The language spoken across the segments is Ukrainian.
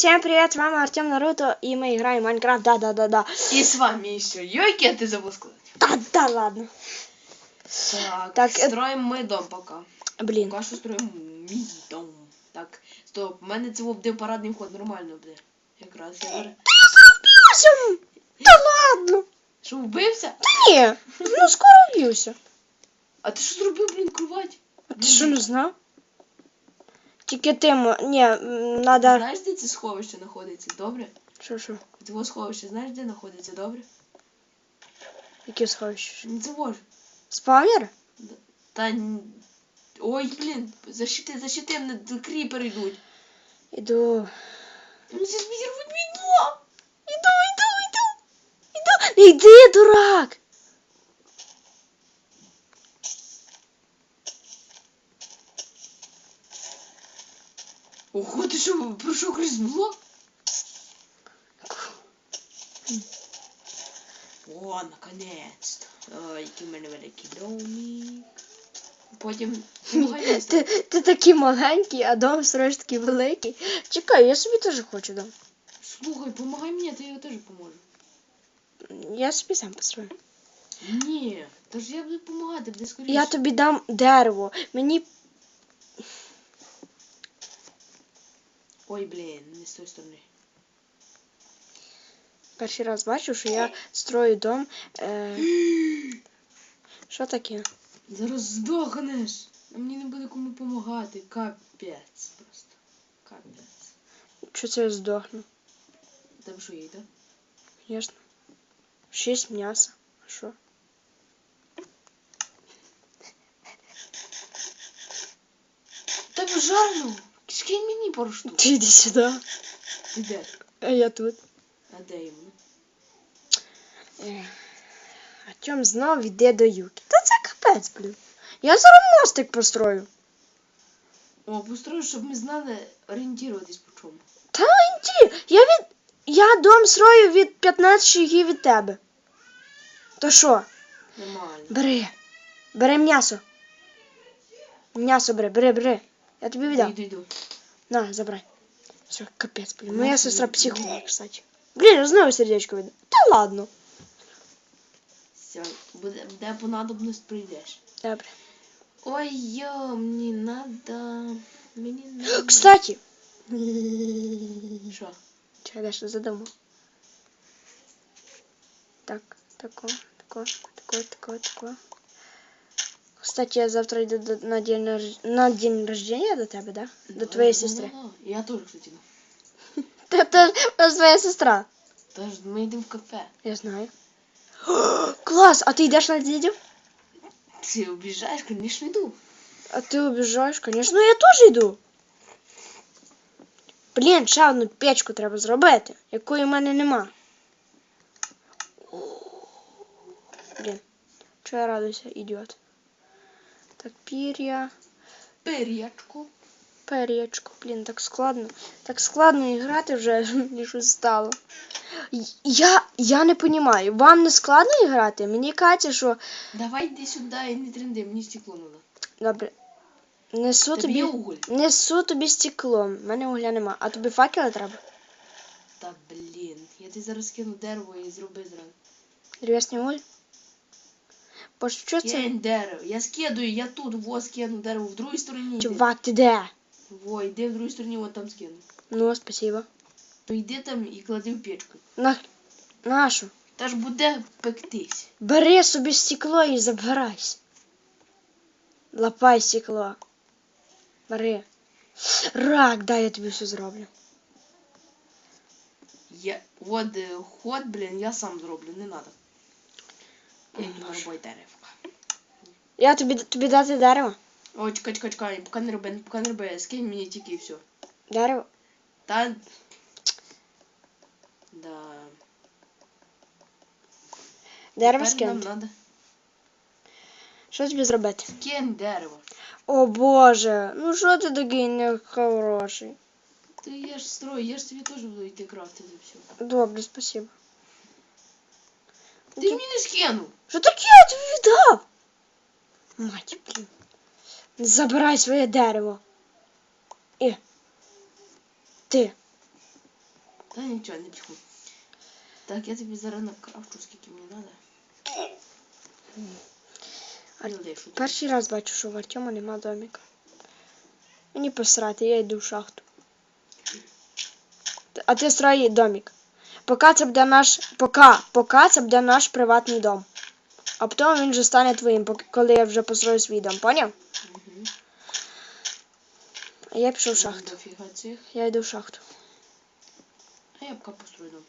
И всем привет, с вами Артем Наруто, и мы играем в Майнкрафт, да-да-да-да. И с вами еще Йойки, а ты забыл сказать. Да-да, ладно. Так, Так, э- строим мы дом пока. Блин. Пока що строїмо мій дом. Так, стоп, у мене це буде парадний вход, нормально буде. Якраз я зараз. Бьюся! Да ладно. Що, вбився? Не, ну скоро бьюся. А ти що зробив, блін, кровать? А ти що не знав? Тільки ти, мо- ні, надо... Знаєш, де це сховище знаходиться, добре? Що, що? Твого сховище, знаєш, де знаходиться, добре? Які сховища? Не це вож. Спавнер? Та Ой, блін, защити, защити, мене кріпери йдуть. Іду. Ну це відірвуть мій дом. Іду, іду, іду. Іду. Не йди, дурак. Ого, ти що, пройшов крізь блок? О, наконець. Ой, який в мене великий домик. Потім Ти, ти такий маленький, а дом строїш такий великий. Чекай, я собі теж хочу дом. Слухай, помагай мені, то я теж поможу. Я собі сам построю. Ні, то ж я буду допомагати, буде скоріше. Я тобі дам дерево. Мені Ой, блін, не з тої сторони. перший раз бачу, що я строю дом. Е... Що таке? Зараз здохнеш. А мені не буде кому допомагати. Капець просто. Капець. Що це я здохну? Там що є, так? Звісно. Шість м'яса. А Що? Тебе жарно. Скинь мені пару штук. Ти йди сюди. Де? А я тут. А де йому? Е... Артем знов йде до юки. Та це капець, блін. Я зараз мостик построю. О, построю, щоб ми знали орієнтуватись по чому. Та інті, я від. Я дом строю від 15 шагів від тебе. То що? Нормально. Бери. Бери м'ясо. М'ясо бери, бери, бери. Я тобі віддав. Йду, йду. На, забирай. Все, капець, блін. Ну, Моя собі. сестра психолог, кстати. Блін, я знову сердечко віддав. Та ладно. Все, буде, де понадобність прийдеш. Добре. Ой, йо, мені надо. Мені надо. Кстати. Що? Чекай, дещо задамо. Так, тако, тако, тако, тако, тако. Кстати, я завтра до- на день, рож- на день рождения до тебе, да? До твоєї Ну, сестри. ну, ну. Я теж, кстати. Та це ж твоя сестра. Ми йдемо в кафе. Я знаю. Клас, а ти йдеш на дідів? Ти обіжаєш, звісно, йду. А ти обіжаєш, конечно. Ну я теж йду. Блін, ще одну печку треба зробити, якої в мене нема. Блін, чого я радуюся, ідіот. Так, пір'я, Пир'ячку. пер'ячко, блін, так складно. Так складно грати вже, щось стало. Я, я не розумію, вам не складно грати? Мені Катя, що. Давай йди сюди і не тренди, мені стекло надо. Добре. Несу Тобі тобі. уголь? Несу тобі стекло. У мене угля нема. А тобі факели треба? Та блін, я ти зараз кину дерево і зроби зразу. Древесний уголь? Що Я це? дерево. Я скидую, я тут, во, скину дерево, в другій стороні. йди. Чувак, ти де? Во, йди в другій стороні, от там скину. Ну, спасибо. То йди там і клади в печку. На... Нашу. Та ж буде пектись. Бери собі стекло і забирайся. Лапай стекло. Бери. Рак, дай я тобі все зроблю. Я, от е, ход, блін, я сам зроблю, не надо. Я йду на робой деревка. Я тобі, тобі дати дерево? Ой, чекай, чекай, чекай, поки не роби, поки не роби, скинь мені тільки і все. Дерево? Та... Да. Дерево Тепер нам скинути? надо. Що тобі зробити? Скинь дерево. О боже, ну що ти такий нехороший? Ти я ж строю, я ж тобі теж буду йти крафтити все. Добре, спасибо. Ти мені не скинув. Що таке я тобі віддав? Мать, блін. Забирай своє дерево. І. Ти. Та нічого, не піху. Так, я тобі зараз накрафчу, скільки мені треба. А де, що ти? Перший раз бачу, що в Артема нема доміка. Мені посрати, я йду в шахту. А ти строй домик. Поки це буде наш. Поки, поки це буде наш приватний дом. А потім він вже стане твоїм, коли я вже построю свій дом, поняв? А я пішов в шахту. Дофіга. Я йду в шахту. А я поки построю дом.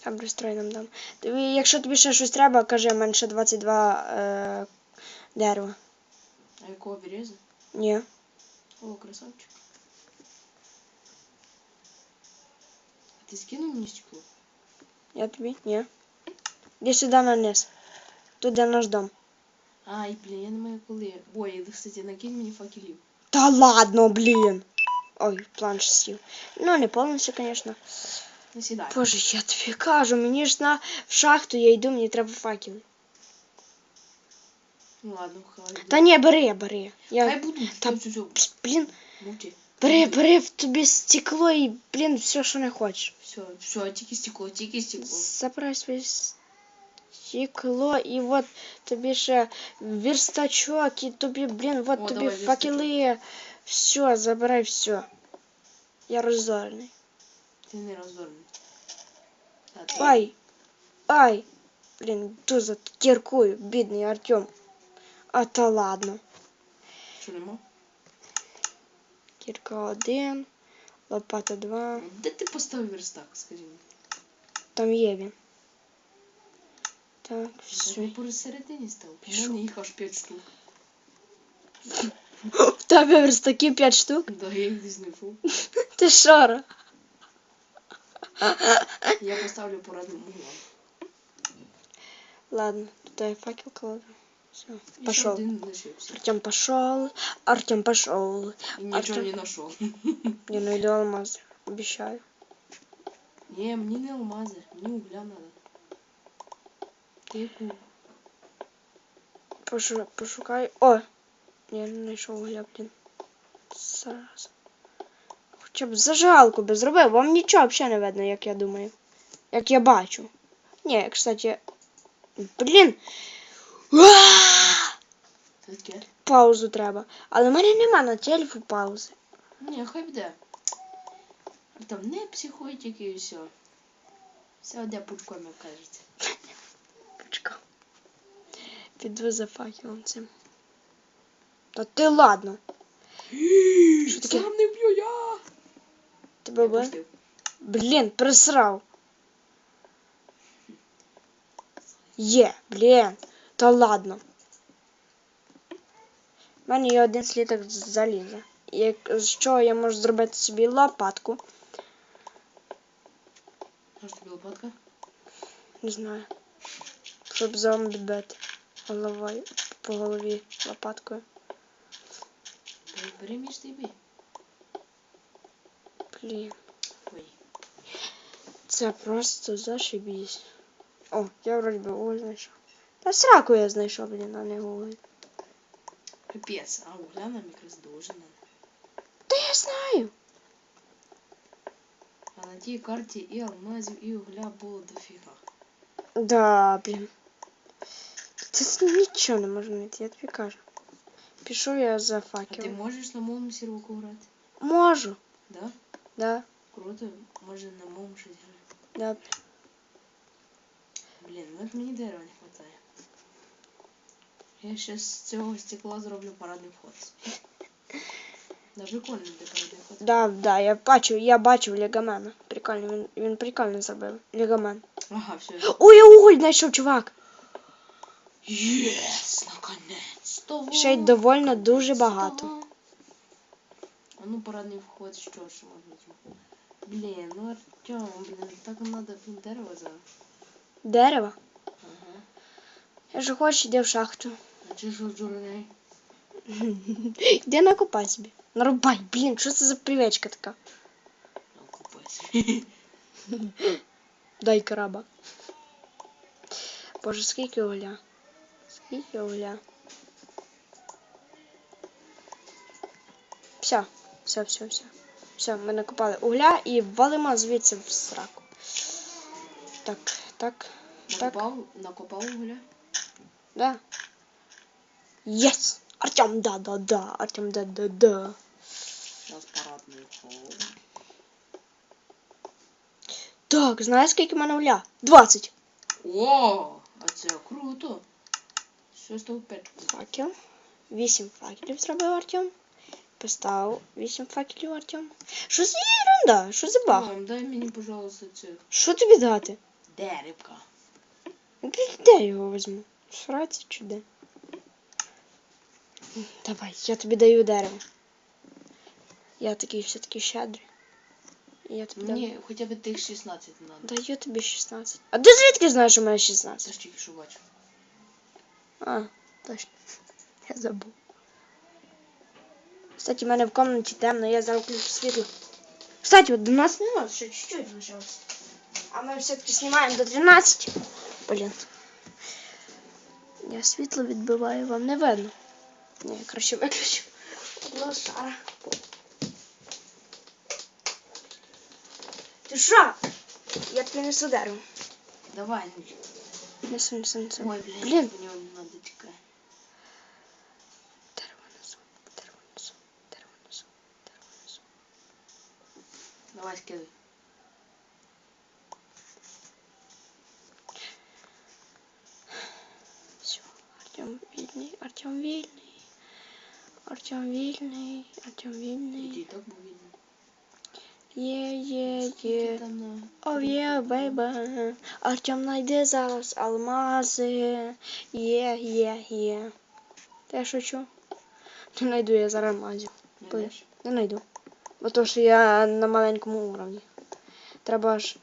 Там пристрой нам дам. Тобі, якщо тобі ще щось треба, кажи, ще 22 е, дерева. А якого берези? Ні. О, красавчик. А ти скинув мені стекло? Я тобі? Ні. Іди сюди на низ. Тут де наш дом. Ай, блін, я не маю коли. Ой, кстати, накинь мені факелів. Та ладно, блін. Ой, планш сів. Ну, не повністю, звісно. Не сідай. Боже, я тобі кажу, мені ж на в шахту я йду, мені треба факел. Ну ладно, хай. Та ні, бери, бери. Хай Я... буду. Та- Все, все, все. Пс, Блін, Мовчи. бери, бери в тобі стекло і, блін, все, що не хочеш. Все, все, тільки стекло, тільки стекло. Забирай своє стекло і от тобі ще верстачок, і тобі, блін, от О, тобі давай факели. Все, забирай все. Я розорний. Ти не роздорний. Та ти- Ай! Ай! Блін, дуже кіркую, бідний Артем. А та ладно. Що нема? Кірка один, лопата два. Де ти поставив верстак, скажи мені? Там є він. Так, Ти все. не посередині став. У Пішов. мене їх аж 5 штук. В тебе верстаки 5 штук. Да, я їх не знайшов. Ти шара. Я поставлю по радним углам. Ладно, туда я факел кладу. Все, пошел. Артем пошел. Артем пошел. І нічого Артем- не знайшов. Я найду алмаз. Обещаю. Ні, мені не алмази, мені угля надо. Яку? Пошу... Пошукай. О! Я не знайшов угля, блін. Зараз. Хоча б зажигалку би зробив, вам нічого взагалі не видно, як я думаю. Як я бачу. Ні, кстати. Блін. Уа! Таке? Паузу треба. Але в мене нема на телефу паузи. Ні, хай буде. А Там не психуй тільки і все. Все одне пучком, як кажеться. Почекай. Піду за факелом цим. Та ти ладно. Що таке? Сам не б'ю я! Тебе Я пустив. Блін, присрав. Є, блін. Та ладно. У мене є один сліток заліза. Як, з чого я можу зробити собі лопатку? Що тобі лопатка? Не знаю. Щоб зомбі бити головою по голові лопаткою. Бери між бий. Блін. Ой. Це просто зашибісь. О, я вроді би уголь знайшов. Та сраку я знайшов, блін, а не уголь. Капець, а угля нам якраз дуже надо. Та я знаю. А на тій карті і алмазів, і угля було дофіга. Да, блін. Це нічого не можна знайти, я тобі кажу. Пішов я за А ти факелом. можеш на моєму серваку грати? Можу. Да? Да, Круто, може на моєму щось грати. да. Блін, ну от мені дерева не хватає. Я ще з цього стекла зроблю парадний вход. Да, прикольно де парадний вход. Да, да, я бачив, я бачив Легомена. Прикольно, він, він прикольно зробив. Легомен. Ага, все. Ой, я уголь знайшов, чувак. Єс, наконець-то. Ще й довольно дуже багато. А ну парадний вход, що ж можна? Блін, ну Артем, блін, так надо дерево зараз. Дерево. Ага. Я ж хочу, йди в шахту. Йди накопай собі. Нарубай, блін, що це за привечка така? Ну, купець. Дай краба. Боже, скільки угля? Скільки угля? Все, все, все, все. Все, ми накопали угля і валимо звідси в сраку. Так, так, так, Накопав, накопав угля. да. Єс! Артем, да, да, да. Артем, да, да, да. Зараз парадний хол. Так, знаєш, скільки в мене угля? 20. О, а це круто. Щось того печку. Факел. 8 факелів зробив Артем. Поставив 8 факелів Артем. Що за ерунда? Що за баг? Мам, дай мені, пожалуйста, це Що тобі дати? Де, де я його візьму? Сраці чи де? Давай, я тобі даю дерево. Я такий все-таки щедрий. Я тобі дам. Мені хоча б тих 16 не надо. Даю тобі 16. А ти звідки знаєш, що у мене Це 16? ж тільки що бачу. А, точно. Я забув. Кстати, в мене в комнаті темно, я зараз включу світло. Кстати, вот 12 минут, ще чуть-чуть лишилось. А ми все-таки знімаємо до 12. Блін. Я світло відбиваю, вам не видно. Ні, я краще виключу. Лошара. Ти що? Я тобі несу дерево. Давай. Несу, несу, несу. Ой, блін, Блін. в нього не надо тікати. Дерево несу, дерево несу, дерево несу, дерево несу. Давай скидай. Все, Артем вільний, Артем вільний. Артем вільний, Артем вільний. так був видно. Є, є, є. О, є, бейба. Артем знайде зараз алмази. Є, є, є. Та я шучу. Не знайду я зараз алмазів. Не знайду. Бо то, що я на маленькому уровні. Треба ж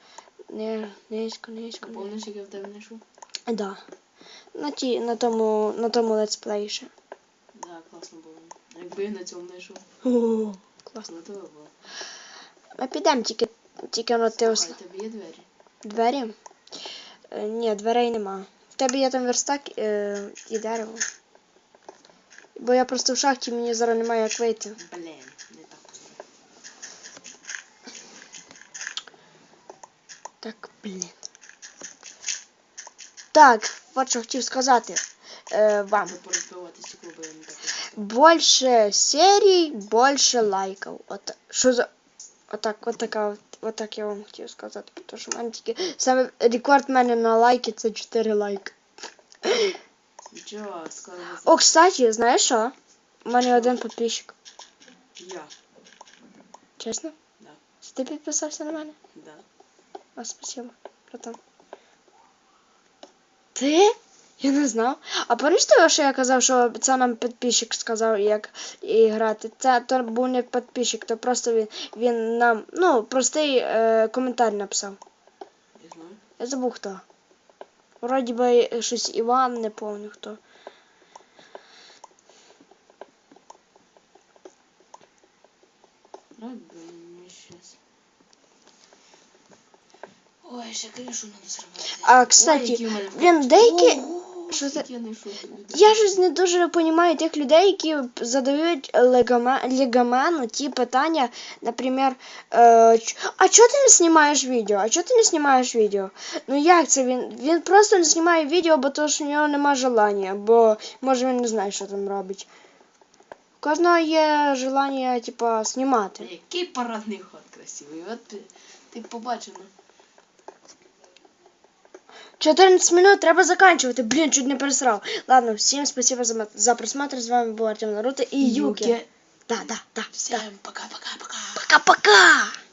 не, низько, низько. Помниш, як я в тебе знайшов? Да. На, ті, на тому, на тому летсплеї ще. Да, класно було. Якби я на цьому знайшов. О, класно. Готово було. Ми підемо тільки, тільки на ти Слухай, тебе є двері? двері. Е, ні, дверей нема. В тебе є там верстак е, і дерево. Бо я просто в шахті, мені зараз немає як вийти. Блін, не так. Так, блін. Так, от що хотів сказати е, вам. Порозбивати стекло, бо я не так. Больше серій, больше лайків. От що за. Отак, от така, от, от так я вам хотів сказати, тому що в мене тільки саме рекорд в мене на лайки це 4 лайки. Нічого, скоро ви О, кстати, знаєш що? У мене один підписчик. Я. Чесно? Да. Це ти підписався на мене? Да. А, спасибо, братан. Ти? Я не знав. А пам'ятаєш того, що я казав, що це нам підписчик сказав, як і грати. Це то був не підписчик, то просто він, він нам, ну, простий е, коментар написав. Я знаю. Я забув хто. Вроді би щось Іван, не пам'ятаю хто. Ну, щас. Ой, ще кришу надо зробити. А, Ой, кстати, які в мене блін, деякі. Ого, Що це? я щось не дуже розумію тих людей, які задають легаме- легомену ті питання, наприклад, е, а чого ти не знімаєш відео? А чого ти не знімаєш відео? Ну як це він? Він просто не знімає відео, бо то, що в нього нема желання, бо може він не знає, що там робить. У кожного є желання, типа, знімати. Який парадний ход красивий. От ти, ти побачив, ну. 14 минут, треба заканчивать. Блін, чуть не пересрав. Ладно, всім спасибо за, за просмотр. З вами був Артем Наруто і Юки. Да, да, да. Всем пока-пока-пока. Пока-пока!